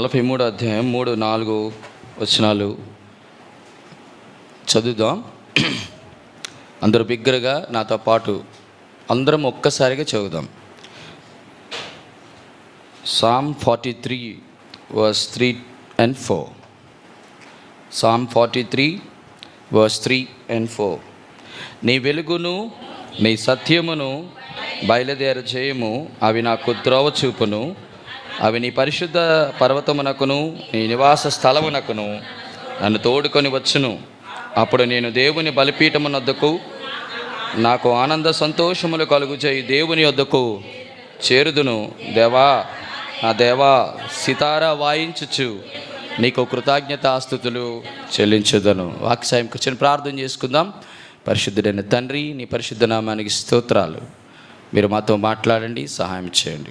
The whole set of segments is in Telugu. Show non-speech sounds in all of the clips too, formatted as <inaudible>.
నలభై మూడు అధ్యాయం మూడు నాలుగు వచనాలు చదువుదాం. అందరూ బిగ్గరగా నాతో పాటు అందరం ఒక్కసారిగా చదువుదాం. Psalm forty three verse three and four psalm forty three verse three and four నీ వెలుగును నీ సత్యమును బయలుదేర చేయము అవి నాకు త్రోవ చూపును. అవి నీ పరిశుద్ధ పర్వతమునకును నీ నివాస స్థలమునకును నన్ను తోడుకొని వచ్చును. అప్పుడు నేను దేవుని బలిపీఠమునొద్దకు నాకు ఆనంద సంతోషములు కలుగు చేయి దేవుని వద్దకు చేరుదును. దేవా నా దేవా సితారా వాయించుచు నీకు కృతజ్ఞతాస్థుతులు చెల్లించుదను. వాక్సాయం కూర్చొని ప్రార్థన చేసుకుందాం. పరిశుద్ధుడైన తండ్రి నీ పరిశుద్ధ నామానికి స్తోత్రాలు. మీరు మాతో మాట్లాడండి సహాయం చేయండి.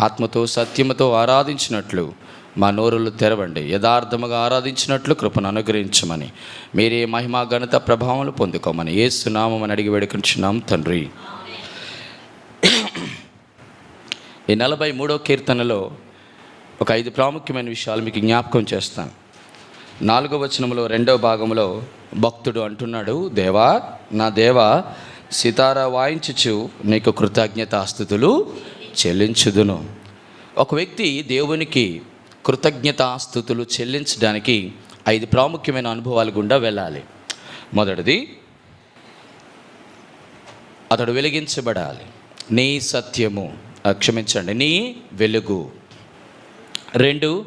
ఆత్మతో సత్యముతో ఆరాధించినట్లు మా నోరులు తెరవండి. యథార్థముగా ఆరాధించినట్లు కృపను అనుగ్రహించమని. మీరే మహిమా ఘనత ప్రభావాలు పొందుకోమని ఏ సునామని అడిగి వేడుకుంటున్నాం తండ్రి. ఈ నలభై మూడో కీర్తనలో ఒక ఐదు ప్రాముఖ్యమైన విషయాలు మీకు జ్ఞాపకం చేస్తాను. నాలుగో వచనంలో రెండో భాగంలో భక్తుడు అంటున్నాడు దేవా నా దేవా సితారా వాయించుచు నీకు కృతజ్ఞతాస్థుతులు చెల్లించుదును. ఒక వ్యక్తి దేవునికి కృతజ్ఞతాస్థుతులు చెల్లించడానికి ఐదు ప్రాముఖ్యమైన అనుభవాల గుండా వెళ్ళాలి. మొదటిది అతడు వెలిగించబడాలి. నీ సత్యము క్షమించండి నీ వెలుగు. రెండు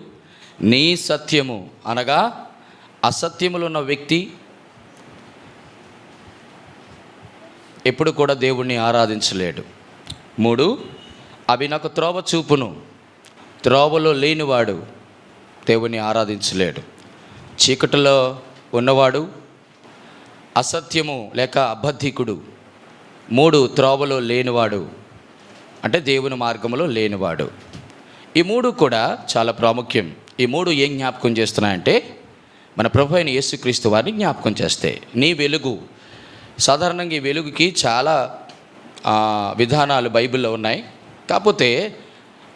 నీ సత్యము అనగా అసత్యములు ఉన్న వ్యక్తి ఎప్పుడు కూడా దేవుణ్ణి ఆరాధించలేడు. మూడు అవి నాకు త్రోవ చూపును. త్రోవలో లేనివాడు దేవుని ఆరాధించలేడు. చీకటిలో ఉన్నవాడు అసత్యము లేక అబద్ధికుడు. మూడు త్రోవలో లేనివాడు అంటే దేవుని మార్గంలో లేనివాడు. ఈ మూడు కూడా చాలా ప్రాముఖ్యం. ఈ మూడు ఏం జ్ఞాపకం చేస్తున్నాయంటే మన ప్రభు అయిన యేసుక్రీస్తు వారిని జ్ఞాపకం చేస్తే నీ వెలుగు సాధారణంగా ఈ వెలుగుకి చాలా విధానాలు బైబిల్లో ఉన్నాయి. కాకపోతే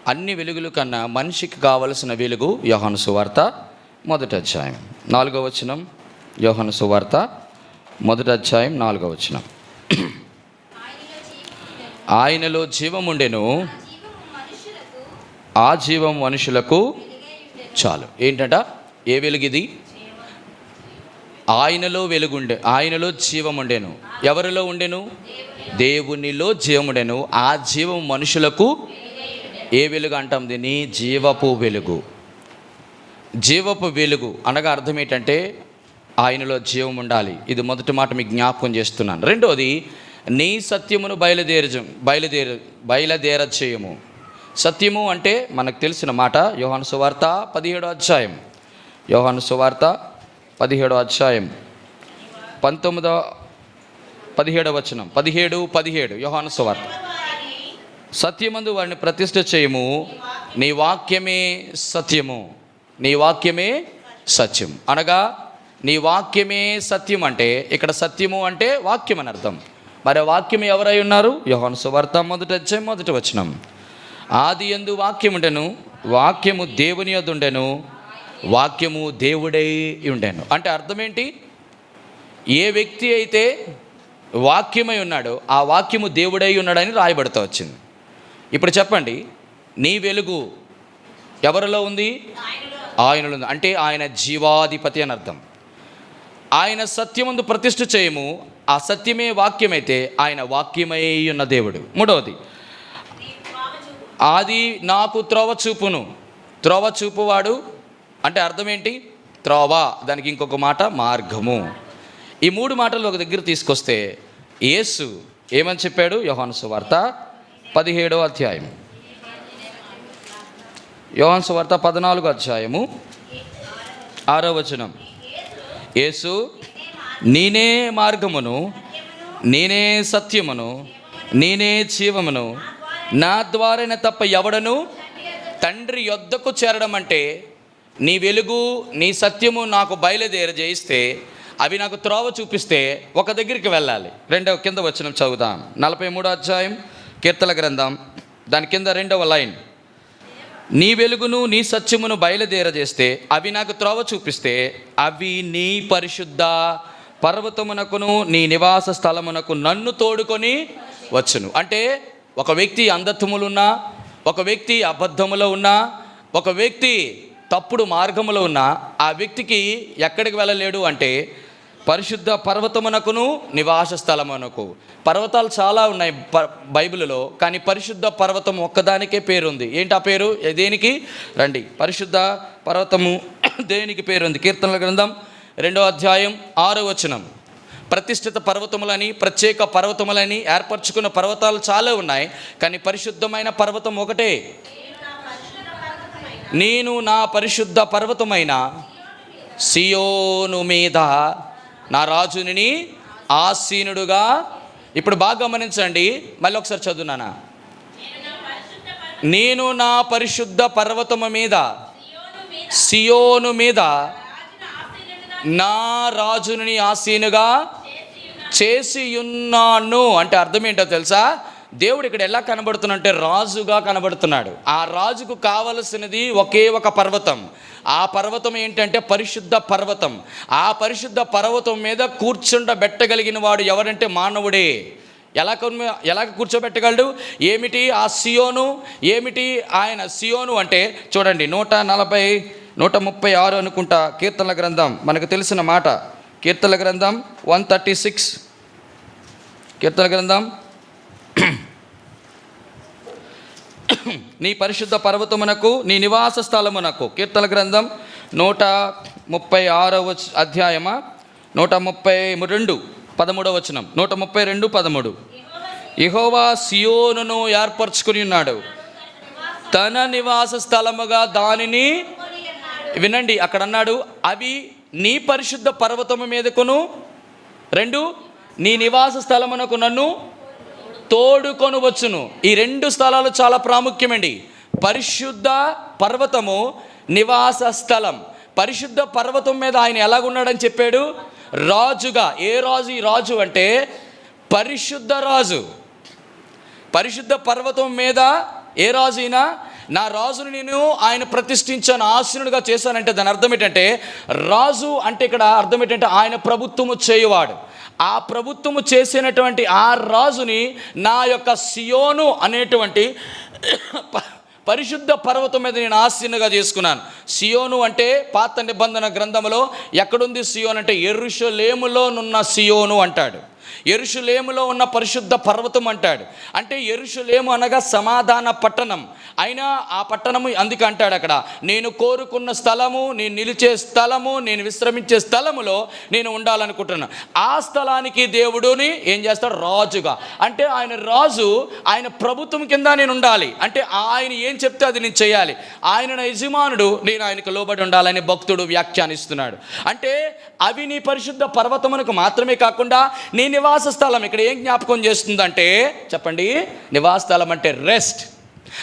అన్ని వెలుగుల కన్నా మనిషికి కావలసిన వెలుగు యోహాను సువార్త మొదటి అధ్యాయం. నాలుగో వచనం యోహాను సువార్త మొదటి అధ్యాయం నాలుగో వచనం. ఆయనలో జీవముండెను ఆ జీవం మనుషులకు చాలు. ఏంటంట? ఏ వెలుగు ఇది ఆయనలో వెలుగుండే ఆయనలో జీవం ఉండెను. ఎవరిలో ఉండెను? దేవునిలో జీవముడెను ఆ జీవం మనుషులకు ఏ వెలుగు అంటాం దీన్ని? జీవపు వెలుగు. జీవపు వెలుగు అనగా అర్థం ఏంటంటే ఆయనలో జీవం ఉండాలి. ఇది మొదటి మాట మీకు జ్ఞాపకం చేస్తున్నాను. రెండోది నీ సత్యమును బయలుదేర బయలుదేర బయలుదేర చేయము సత్యము అంటే మనకు తెలిసిన మాట యోహాను సువార్త పదిహేడో అధ్యాయం. యోహాను సువార్త పదిహేడో అధ్యాయం. పంతొమ్మిదో పదిహేడవ వచనం. పదిహేడు పదిహేడు. యోహాను సువార్త. సత్యమందు వారిని ప్రతిష్ఠ చేయము. నీ వాక్యమే సత్యము. నీ వాక్యమే సత్యం అనగా నీ వాక్యమే సత్యం అంటే ఇక్కడ సత్యము అంటే వాక్యం అని అర్థం. మరి వాక్యం ఎవరై ఉన్నారు? యోహాను సువార్త మొదట మొదటి వచనం. ఆది ఎందు వాక్యం ఉండెను వాక్యము దేవుని యొద్ద ఉండెను వాక్యము దేవుడై ఉండెను. అంటే అర్థం ఏంటి? ఏ వ్యక్తి అయితే వాక్యమై ఉన్నాడో ఆ వాక్యము దేవుడై ఉన్నాడని రాయబడుతూ వచ్చింది. ఇప్పుడు చెప్పండి నీ వెలుగు ఎవరిలో ఉంది? ఆయనలో ఉంది. అంటే ఆయన జీవాధిపతి అని అర్థం. ఆయన సత్యమందు ప్రతిష్ఠ చేయము ఆ సత్యమే వాక్యమైతే ఆయన వాక్యమై ఉన్న దేవుడు. మూడవది ఆది నాకు త్రోవ చూపును. త్రోవ చూపువాడు అంటే అర్థం ఏంటి? త్రోవ దానికి ఇంకొక మాట మార్గము. ఈ మూడు మాటలు ఒక దగ్గర తీసుకొస్తే యేసు ఏమని చెప్పాడు? యోహాను సువార్త పదిహేడో అధ్యాయం యోహాను సువార్త పద్నాలుగో అధ్యాయము ఆరో వచనం. యేసు నేనే మార్గమును నేనే సత్యమును నేనే జీవమును నా ద్వారానే తప్ప ఎవడను తండ్రి యొద్దకు చేరడం అంటే నీ వెలుగు నీ సత్యము నాకు బయలుదేర చేయిస్తే అవి నాకు త్రోవ చూపిస్తే ఒక దగ్గరికి వెళ్ళాలి. రెండవ కింద వచ్చిన చదువుదాం. నలభై మూడో అధ్యాయం కీర్తల గ్రంథం. దాని కింద రెండవ లైన్. నీ వెలుగును నీ సత్యమును బయలుదేరజేస్తే అవి నాకు త్రోవ చూపిస్తే అవి నీ పరిశుద్ధ పర్వతమునకును నీ నివాస స్థలమునకు నన్ను తోడుకొని వచ్చును. అంటే ఒక వ్యక్తి అంధత్వములున్నా ఒక వ్యక్తి అబద్ధములో ఉన్నా ఒక వ్యక్తి తప్పుడు మార్గములో ఉన్నా ఆ వ్యక్తికి ఎక్కడికి వెళ్ళలేడు అంటే పరిశుద్ధ పర్వతమునకును నివాస స్థలమునకు. పర్వతాలు చాలా ఉన్నాయి ప- బైబిల్లో కానీ పరిశుద్ధ పర్వతం ఒక్కదానికే పేరు ఉంది ఏంటి ఆ పేరు? దేనికి? రండి. పరిశుద్ధ పర్వతము <coughs> దేనికి పేరు ఉంది కీర్తనల గ్రంథం రెండో అధ్యాయం ఆరో వచనం. ప్రతిష్ఠిత పర్వతములని ప్రత్యేక పర్వతములని ఏర్పరచుకున్న పర్వతాలు చాలా ఉన్నాయి కానీ పరిశుద్ధమైన పర్వతం ఒకటే. నేను నా పరిశుద్ధ పర్వతమైన సియోను మీద నా రాజుని ఆసీనుడుగా. ఇప్పుడు బాగా గమనించండి. మళ్ళీ ఒకసారి చదువునానా నేను నా పరిశుద్ధ పర్వతము మీద సియోను మీద నా రాజుని ఆసీనుగా చేసి ఉన్నాను అంటే అర్థం ఏంటో తెలుసా? దేవుడు ఇక్కడ ఎలా కనబడుతున్నంటే రాజుగా కనబడుతున్నాడు. ఆ రాజుకు కావలసినది ఒకే ఒక పర్వతం. ఆ పర్వతం ఏంటంటే పరిశుద్ధ పర్వతం. ఆ పరిశుద్ధ పర్వతం మీద కూర్చుండబెట్టగలిగిన వాడు ఎవరంటే మానవుడే. ఎలా ఎలా కూర్చోబెట్టగలడు? ఏమిటి ఆ సియోను? ఏమిటి ఆయన సియోను అంటే చూడండి నూట నలభై నూట ముప్పై ఆరు అనుకుంటా కీర్తనల గ్రంథం. మనకు తెలిసిన మాట. కీర్తనల గ్రంథం వన్ థర్టీ సిక్స్. కీర్తన గ్రంథం నీ పరిశుద్ధ పర్వతమునకు నీ నివాస స్థలమునకు. కీర్తన గ్రంథం నూట ముప్పై ఆరవ అధ్యాయమా? నూట ముప్పై రెండు పదమూడవ వచనం. నూట ముప్పై రెండు పదమూడు. ఇహోవా సియోనును ఏర్పరచుకుని ఉన్నాడు. తన నివాస స్థలముగా దానిని వినండి. అక్కడ అన్నాడు అవి నీ పరిశుద్ధ పర్వతము మీదకును రెండు నీ నివాస స్థలమునకు నన్ను తోడుకొని వచ్చును ఈ రెండు స్థలాలు చాలా ప్రాముఖ్యమండి. పరిశుద్ధ పర్వతము నివాస స్థలం. పరిశుద్ధ పర్వతం మీద ఆయన ఎలాగున్నాడని చెప్పాడు? రాజుగా. ఏ రాజు? ఈ రాజు అంటే పరిశుద్ధ రాజు. పరిశుద్ధ పర్వతం మీద ఏ రాజు అయినా నా రాజును నేను ఆయన ప్రతిష్ఠించాను ఆశీనుడిగా చేశానంటే దాని అర్థం ఏంటంటే రాజు అంటే ఇక్కడ అర్థం ఏంటంటే ఆయన ప్రభుత్వము చేయువాడు. ఆ ప్రభుత్వము చేసినటువంటి ఆ రాజుని నా యొక్క సియోను అనేటువంటి ప- పరిశుద్ధ పర్వతం మీద నేను ఆశీనుగా చేసుకున్నాను. సియోను అంటే పాత నిబంధన గ్రంథంలో ఎక్కడుంది సియోన్ అంటే ఎరుషలేములోనున్న సియోను అంటాడు. ఎరుషులేములో ఉన్న పరిశుద్ధ పర్వతం అంటాడు. అంటే ఎరుషులేము అనగా సమాధాన పట్టణం. అయినా ఆ పట్టణము అందుకే అంటాడు అక్కడ. నేను కోరుకున్న స్థలము నేను నిలిచే స్థలము నేను విశ్రమించే స్థలములో నేను ఉండాలనుకుంటున్నాను ఆ స్థలానికి దేవుడుని ఏం చేస్తాడు? రాజుగా. అంటే ఆయన రాజు ఆయన ప్రభుత్వం కింద నేను ఉండాలి. అంటే ఆయన ఏం చెప్తే అది నేను చేయాలి. ఆయన యజమానుడు నేను ఆయనకు లోబడి ఉండాలని భక్తుడు వ్యాఖ్యానిస్తున్నాడు. అంటే అవి నీ పరిశుద్ధ పర్వతమునకు మాత్రమే కాకుండా నేను నివాస స్థలం ఇక్కడ ఏం జ్ఞాపకం చేస్తుందంటే చెప్పండి నివాస స్థలం అంటే రెస్ట్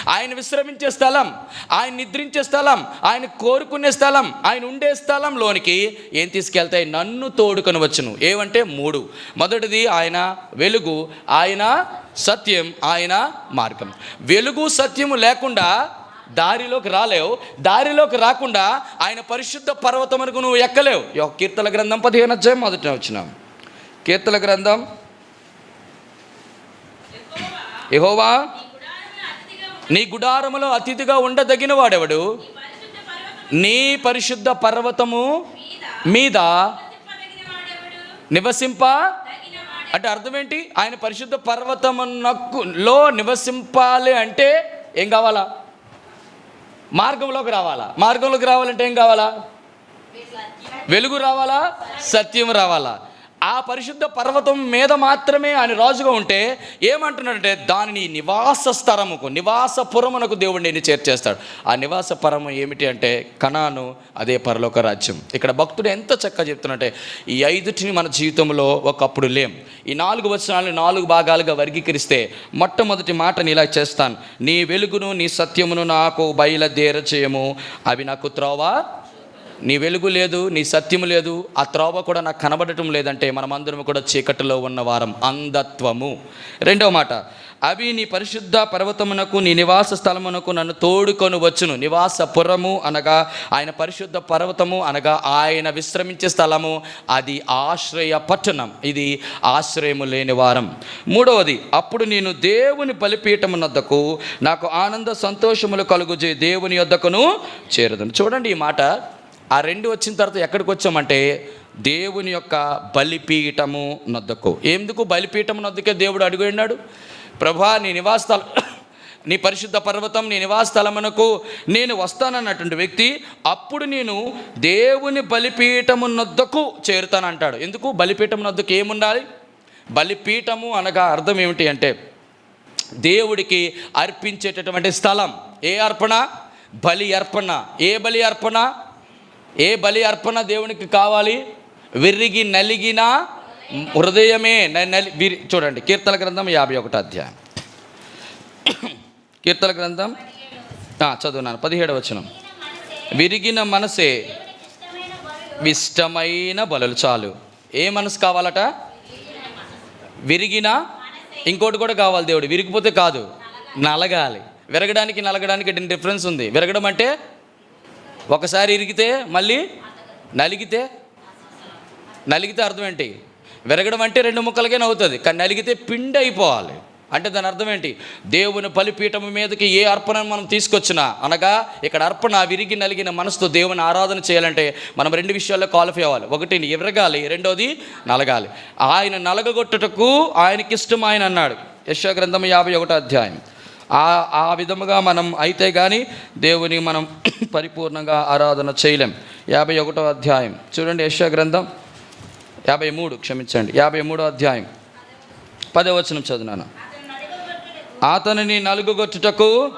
ఆయన విశ్రమించే స్థలం ఆయన నిద్రించే స్థలం ఆయన కోరుకునే స్థలం ఆయన ఉండే స్థలంలోనికి ఏం తీసుకెళ్తాయి? నన్ను తోడుకొని వచ్చును. ఏమంటే మూడు. మొదటిది ఆయన వెలుగు ఆయన సత్యం ఆయన మార్గం. వెలుగు సత్యము లేకుండా దారిలోకి రాలేవు. దారిలోకి రాకుండా ఆయన పరిశుద్ధ పర్వతమునకు నువ్వు ఎక్కలేవు. యొక్క కీర్తన గ్రంథం పదిహేను అధ్యాయం మొదట వచ్చినావు కీర్తన గ్రంథం. యెహోవా నీ గుడారములో అతిథిగా ఉండదగిన వాడెవడు? నీ పరిశుద్ధ పర్వతము మీద నివసింప అంటే అర్థం ఏంటి ఆయన పరిశుద్ధ పర్వతమునకులో నివసింపాలి అంటే ఏం కావాలా? మార్గంలోకి రావాలా? మార్గంలోకి రావాలంటే ఏం కావాలా? వెలుగు రావాలా? సత్యం రావాలా? ఆ పరిశుద్ధ పర్వతం మీద మాత్రమే ఆయన రాజుగా ఉంటే ఏమంటున్నాడంటే దానిని నివాస స్థలముకు నివాసపురమునకు దేవుడు నేను చేర్చేస్తాడు. ఆ నివాస పరము ఏమిటి అంటే కణాను అదే పరలోక రాజ్యం. ఇక్కడ భక్తుడు ఎంత చక్కగా చెప్తున్నట్టే ఈ ఐదుటిని మన జీవితంలో ఒకప్పుడు లేం. ఈ నాలుగు వచనాలను నాలుగు భాగాలుగా వర్గీకరిస్తే మొట్టమొదటి మాటని ఇలా చేస్తాను. నీ వెలుగును నీ సత్యమును నాకు బయలుదేర చేయము అవి నాకు త్రోవ నీ వెలుగు లేదు నీ సత్యము లేదు ఆ త్రోవ కూడా నాకు కనబడటం లేదంటే మనమందరం కూడా చీకటిలో ఉన్న వారం అంధత్వము. రెండవ మాట అవి నీ పరిశుద్ధ పర్వతమునకు నీ నివాస స్థలమునకు నన్ను తోడుకొని వచ్చును. నివాస పురము అనగా ఆయన పరిశుద్ధ పర్వతము అనగా ఆయన విశ్రమించే స్థలము అది ఆశ్రయ పట్టణం. ఇది ఆశ్రయము లేని వారం. మూడవది అప్పుడు నేను దేవుని బలిపీఠమునద్దకు నాకు ఆనంద సంతోషములు కలుగుజే దేవుని యొద్దకును చేరదును. చూడండి ఈ మాట. ఆ రెండు వచ్చిన తర్వాత ఎక్కడికి వచ్చామంటే దేవుని యొక్క బలిపీఠము నొద్దకు. ఎందుకు బలిపీఠము నొద్దకే దేవుడు అడుగున్నాడు ప్రభా నీ నివాస స్థలం <coughs> నీ పరిశుద్ధ పర్వతం నీ నివాస స్థలమునకు నేను వస్తానన్నటువంటి వ్యక్తి అప్పుడు నేను దేవుని బలిపీఠము నొద్దకు చేరుతానంటాడు. ఎందుకు? బలిపీఠము నొద్దకు ఏముండాలి? బలిపీఠము అనగా అర్థం ఏమిటి అంటే దేవుడికి అర్పించేటటువంటి స్థలం ఏ అర్పణ? బలి అర్పణ. ఏ బలి అర్పణ? ఏ బలి అర్పణ దేవునికి కావాలి? విరిగి నలిగిన హృదయమే నలి విరి చూడండి కీర్తన గ్రంథం యాభై ఒకటో అధ్యాయం. కీర్తన గ్రంథం చదువున్నాను పదిహేడు వచనం. విరిగిన మనసే ఇష్టమైన బలులు చాలు. ఏ మనసు కావాలట? విరిగిన ఇంకోటి కూడా కావాలి దేవుడు విరిగిపోతే కాదు నలగాలి. విరగడానికి నలగడానికి డిఫరెన్స్ ఉంది. విరగడం అంటే ఒకసారి ఇరిగితే మళ్ళీ నలిగితే? నలిగితే అర్థం ఏంటి? విరగడం అంటే రెండు ముక్కలకే నవ్వుతుంది కానీ నలిగితే పిండి అయిపోవాలి. అంటే దాని అర్థం ఏంటి? దేవుని బలిపీఠం మీదకి ఏ అర్పణ మనం తీసుకొచ్చినా అనగా ఇక్కడ అర్పణ విరిగి నలిగిన మనసుతో దేవుని ఆరాధన చేయాలంటే మనం రెండు విషయాల్లో క్వాలిఫై అవ్వాలి. ఒకటి ఎరగాలి రెండోది నలగాలి. ఆయన నలగగొట్టుటకు ఆయనకిష్టం ఆయన అన్నాడు. యశ్వ గ్రంథం యాభై ఒకటో అధ్యాయం. ఆ ఆ విధముగా మనం అయితే కానీ దేవుని మనం <clears throat> పరిపూర్ణంగా ఆరాధన చేయలేం. యాభై ఒకటో అధ్యాయం. చూడండి యశో గ్రంథం. యాభై మూడు క్షమించండి. యాభై మూడో అధ్యాయం. పదవచనం చదివినాను. అతనిని నలుగుగొట్టుటకు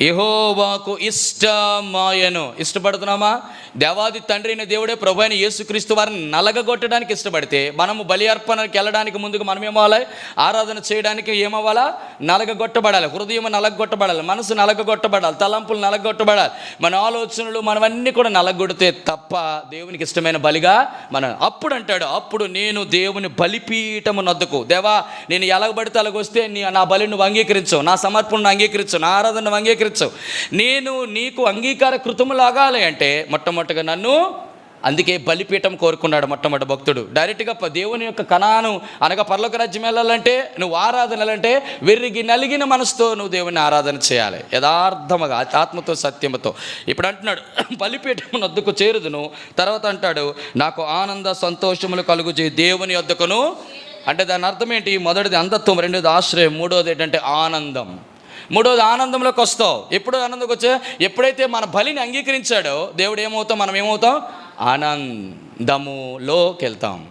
యహోవాకు ఇష్టమాయను. ఇష్టపడుతున్నామా? దేవాది తండ్రి అయిన దేవుడే ప్రభు అయిన యేసుక్రీస్తు వారిని నలగగొట్టడానికి ఇష్టపడితే మనము బలి అర్పణకి వెళ్ళడానికి ముందుకు మనం ఏమవ్వాలి ఆరాధన చేయడానికి ఏమవ్వాలా? నలగగొట్టబడాలి. హృదయం నలగొట్టబడాలి మనసు నలగొట్టబడాలి తలంపులు నలగొట్టబడాలి మన ఆలోచనలు మనవన్నీ కూడా నలగొడితే తప్ప దేవునికి ఇష్టమైన బలిగా మన అప్పుడు అంటాడు. అప్పుడు నేను దేవుని బలిపీఠము నొద్దకు. దేవా నేను ఎలాగబడితే అలాగొస్తే నీ నా బలిని అంగీకరించు. నా సమర్పణను అంగీకరించు. నా ఆరాధనను అంగీకరించవు నేను నీకు అంగీకార కృతములాగాలి అంటే మొట్టమొదటిగా నన్ను అందుకే బలిపీఠం కోరుకున్నాడు మొట్టమొదటి భక్తుడు. డైరెక్ట్గా దేవుని యొక్క కణాను అనగా పర్లోక రాజ్యం వెళ్ళాలంటే నువ్వు ఆరాధనలంటే విరిగి నలిగిన మనసుతో నువ్వు దేవుని ఆరాధన చేయాలి. యథార్థముగా ఆత్మతో సత్యముతో. ఇప్పుడు అంటున్నాడు <clears throat> బలిపీఠం వద్దకు చేరుదును. తర్వాత అంటాడు నాకు ఆనంద సంతోషములు కలుగు దేవుని వద్దకును. అంటే దాని అర్థం ఏంటి? మొదటిది అంధత్వం రెండోది ఆశ్రయం మూడోది ఏంటంటే ఆనందం. మూడోది ఆనందంలోకి వస్తావు. ఎప్పుడు ఆనందంకి వచ్చా ఎప్పుడైతే మన బలిని అంగీకరించాడో దేవుడు ఏమవుతాం? మనం ఏమవుతాం? ఆనందములోకి వెళ్తాం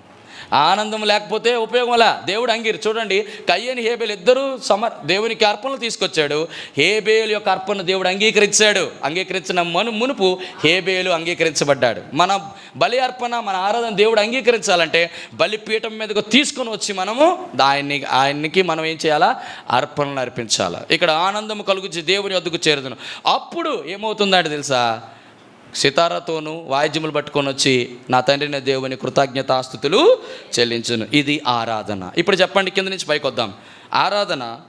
ఆనందం లేకపోతే ఉపయోగంలా దేవుడు అంగీరు చూడండి కయ్యని హేబేలు ఇద్దరూ సమర్ దేవునికి అర్పణలు తీసుకొచ్చాడు. హేబేలు యొక్క అర్పణ దేవుడు అంగీకరించాడు. అంగీకరించిన మను మునుపు హేబేలు అంగీకరించబడ్డాడు. మన బలి అర్పణ మన ఆరాధన దేవుడు అంగీకరించాలంటే బలిపీఠం మీదకు తీసుకొని వచ్చి మనము ఆయన్ని ఆయనకి మనం ఏం చేయాలా? అర్పణలు అర్పించాలి. ఇక్కడ ఆనందం కలుగుచి దేవుని వద్దకు చేరుదును. అప్పుడు ఏమవుతుందంటే తెలుసా? సితారతోనూ వాయిద్యములు పట్టుకొని వచ్చి నా తండ్రిని దేవుని కృతజ్ఞతాస్థుతులు చెల్లించును. ఇది ఆరాధన. ఇప్పుడు చెప్పండి కింద నుంచి పైకి వద్దాం. ఆరాధన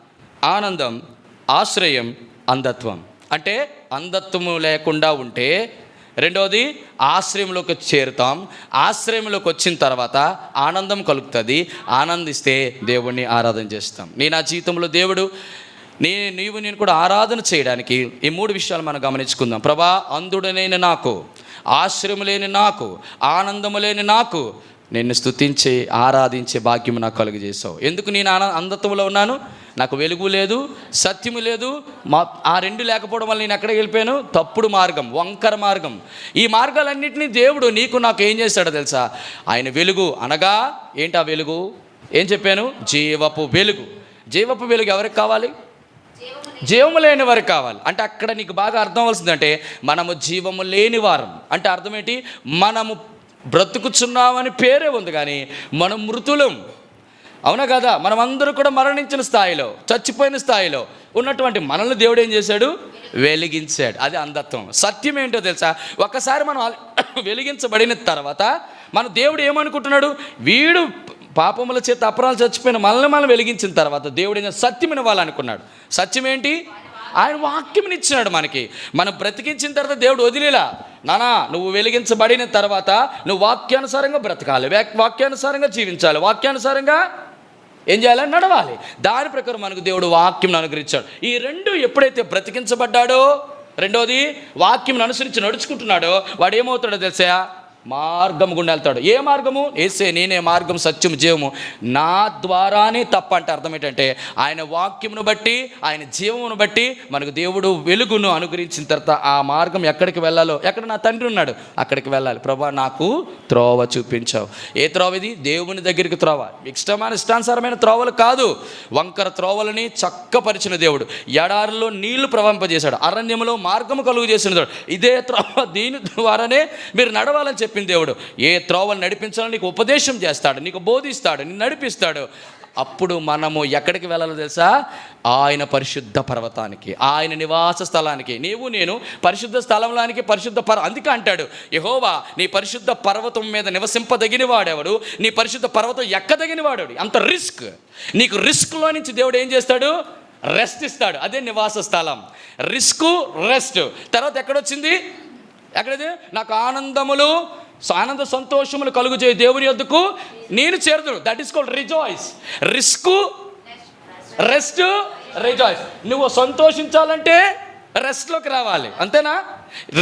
ఆనందం ఆశ్రయం అంధత్వం. అంటే అంధత్వము లేకుండా ఉంటే రెండవది ఆశ్రయంలోకి చేరుతాం. ఆశ్రయంలోకి వచ్చిన తర్వాత ఆనందం కలుగుతుంది. ఆనందిస్తే దేవుణ్ణి ఆరాధన చేస్తాం. నేను నా జీవితంలో దేవుడు నే నీవు నేను కూడా ఆరాధన చేయడానికి ఈ మూడు విషయాలు మనం గమనించుకుందాం. ప్రభా అందుడనైన నాకు ఆశ్రయం లేని నాకు ఆనందము లేని నాకు నిన్ను స్తుతించి ఆరాధించే భాగ్యం నాకు కలుగజేసావు ఎందుకు నేను ఆన అంధత్వంలో ఉన్నాను? నాకు వెలుగు లేదు సత్యము లేదు మా ఆ రెండు లేకపోవడం వల్ల నేను ఎక్కడికి వెళ్ళిపోయాను? తప్పుడు మార్గం వంకర మార్గం. ఈ మార్గాలన్నింటినీ దేవుడు నీకు నాకు ఏం చేశాడో తెలుసా? ఆయన వెలుగు అనగా ఏంటి ఆ వెలుగు? ఏం చెప్పాను? జీవపు వెలుగు. జీవపు వెలుగు ఎవరికి కావాలి? జీవము లేని వారు కావాలి. అంటే అక్కడ నీకు బాగా అర్థం అవుతుందంటే మనము జీవము లేని వారం. అంటే అర్థం ఏంటి? మనము బ్రతుకుచున్నామని పేరే ఉంది కానీ మనం మృతులం. అవునా కదా? మనం అందరూ కూడా మరణించిన స్థాయిలో చచ్చిపోయిన స్థాయిలో ఉన్నటువంటి మనల్ని దేవుడు ఏం చేశాడు? వెలిగించాడు. అది అంధత్వం. సత్యం ఏంటో తెలుసా? ఒకసారి మనం <coughs> వెలిగించబడిన తర్వాత మన దేవుడు ఏమనుకుంటున్నాడు? వీడు పాపముల చేత అపరాలు చచ్చిపోయిన మనల్ని మనం వెలిగించిన తర్వాత దేవుడు సత్యమైన వాళ్ళనుకున్నాడు సత్యం ఏంటి? ఆయన వాక్యం ఇచ్చినాడు మనకి. మనం బ్రతికించిన తర్వాత దేవుడు వదిలేలా? నానా నువ్వు వెలిగించబడిన తర్వాత నువ్వు వాక్యానుసారంగా బ్రతకాలి. వాక్- వాక్యానుసారంగా జీవించాలి. వాక్యానుసారంగా ఏం చేయాలని నడవాలి. దాని ప్రకారం మనకు దేవుడు వాక్యం అనుగ్రహించాడు. ఈ రెండు ఎప్పుడైతే బ్రతికించబడ్డాడో రెండోది వాక్యం అనుసరించి నడుచుకుంటున్నాడో వాడు ఏమవుతాడో తెలుసా? మార్గం గుండా వెళ్తాడు. ఏ మార్గము? ఏసే నేనే మార్గం సత్యం జీవము. నా ద్వారానే తప్ప అంటే అర్థం ఏంటంటే ఆయన వాక్యమును బట్టి ఆయన జీవమును బట్టి మనకు దేవుడు వెలుగును అనుగ్రహించిన తర్వాత ఆ మార్గం ఎక్కడికి వెళ్ళాలో? ఎక్కడ నా తండ్రి ఉన్నాడు? అక్కడికి వెళ్ళాలి. ప్రభా నాకు త్రోవ చూపించావు. ఏ త్రోవ ఇది? దేవుని దగ్గరికి త్రోవ. ఇష్టమైన ఇష్టానుసారమైన త్రోవలు కాదు. వంకర త్రోవలని చక్కపరిచిన దేవుడు. ఎడారిలో నీళ్ళు ప్రవహింపజేశాడు. అరణ్యములో మార్గము కలుగు చేసిన దేవుడు. ఇదే త్రోవ దీని ద్వారానే మీరు నడవాలని చెప్పి చెప్పిన దేవుడు. ఏ త్రోవలు నడిపించాలో నీకు ఉపదేశం చేస్తాడు నీకు బోధిస్తాడు నిన్ను నడిపిస్తాడు. అప్పుడు మనము ఎక్కడికి వెళ్ళాలో తెలుసా? ఆయన పరిశుద్ధ పర్వతానికి ఆయన నివాస స్థలానికి. నీవు నేను పరిశుద్ధ స్థలంలానికి పరిశుద్ధ పర్వ అందుకే అంటాడు యహోవా నీ పరిశుద్ధ పర్వతం మీద నివసింపదగిన వాడెవడు నీ పరిశుద్ధ పర్వతం ఎక్కదగిన వాడెవడు అంత రిస్క్. నీకు రిస్క్లో నుంచి దేవుడు ఏం చేస్తాడు? రెస్ట్ ఇస్తాడు. అదే నివాస స్థలం. Risk rest. తర్వాత ఎక్కడొచ్చింది? ఎక్కడది? నాకు ఆనందములు సో ఆనంద సంతోషములు కలుగు దేవుని యొద్దకు. నేను చేరుదును. That is called rejoice risk rest rejoice నువ్వు సంతోషించాలంటే రెస్ట్లోకి రావాలి. అంతేనా?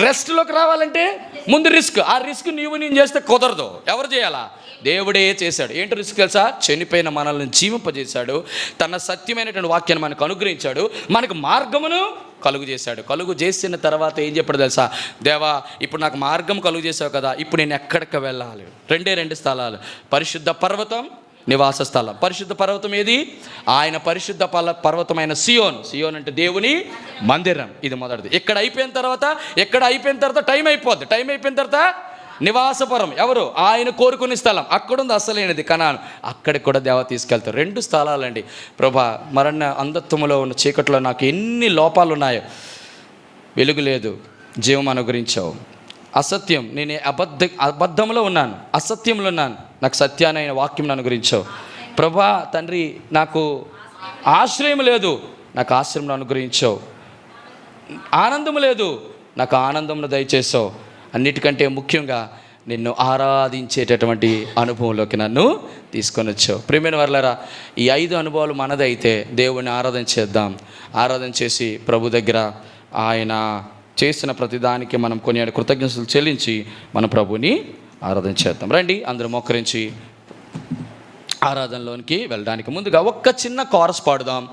రెస్ట్లోకి రావాలంటే ముందు రిస్క్ ఆ రిస్క్ నీవు నేను చేస్తే కుదరదు. ఎవరు చేయాలా? దేవుడే చేశాడు. ఏంటి రిస్క్ తెలుసా? చనిపోయిన మనల్ని జీవింపజేశాడు. తన సత్యమైనటువంటి వాక్యాన్ని మనకు అనుగ్రహించాడు. మనకు మార్గమును కలుగు చేశాడు. కలుగు చేసిన తర్వాత ఏం చెప్పాడు తెలుసా? దేవా ఇప్పుడు నాకు మార్గం కలుగు చేసావు కదా ఇప్పుడు నేను ఎక్కడికి వెళ్ళాలి? రెండే రెండు స్థలాలు. పరిశుద్ధ పర్వతం నివాస స్థలం. పరిశుద్ధ పర్వతం ఏది? ఆయన పరిశుద్ధ పల పర్వతమైన సియోన్. సియోన్ అంటే దేవుని మందిరం. ఇది మొదటిది. ఇక్కడ అయిపోయిన తర్వాత ఎక్కడ అయిపోయిన తర్వాత టైం అయిపోద్ది. టైం అయిపోయిన తర్వాత నివాసపురం. ఎవరు? ఆయన కోరుకునే స్థలం. అక్కడుంది అసలేనిది కనాను. అక్కడికి కూడా దేవ తీసుకెళ్తారు. రెండు స్థలాలండి. ప్రభా మరణ అంధత్వములో ఉన్న చీకట్లో నాకు ఎన్ని లోపాలు ఉన్నాయో వెలుగు లేదు. జీవం అనుగ్రహించావు. అసత్యం నేను అబద్ధ అబద్ధంలో ఉన్నాను. అసత్యంలో ఉన్నాను. నాకు సత్యానైన వాక్యం అనుగ్రహించావు. ప్రభా తండ్రి నాకు ఆశ్రయం లేదు. నాకు ఆశ్రయం అనుగ్రహించావు. ఆనందం లేదు. నాకు ఆనందంను దయచేసావు అన్నిటికంటే ముఖ్యంగా నిన్ను ఆరాధించేటటువంటి అనుభవంలోకి నన్ను తీసుకొని వచ్చావు. ప్రేమైన వర్లరా ఈ ఐదు అనుభవాలు మనదైతే దేవుని ఆరాధన చేద్దాం. ఆరాధన చేసి ప్రభు దగ్గర ఆయన చేసిన ప్రతిదానికి మనం కొన్ని కృతజ్ఞతలు చెల్లించి మన ప్రభుని ఆరాధన చేద్దాం. రండి అందరూ మోకరించి ఆరాధనలోనికి వెళ్ళడానికి ముందుగా ఒక్క చిన్న కోరస్ పాడుదాం.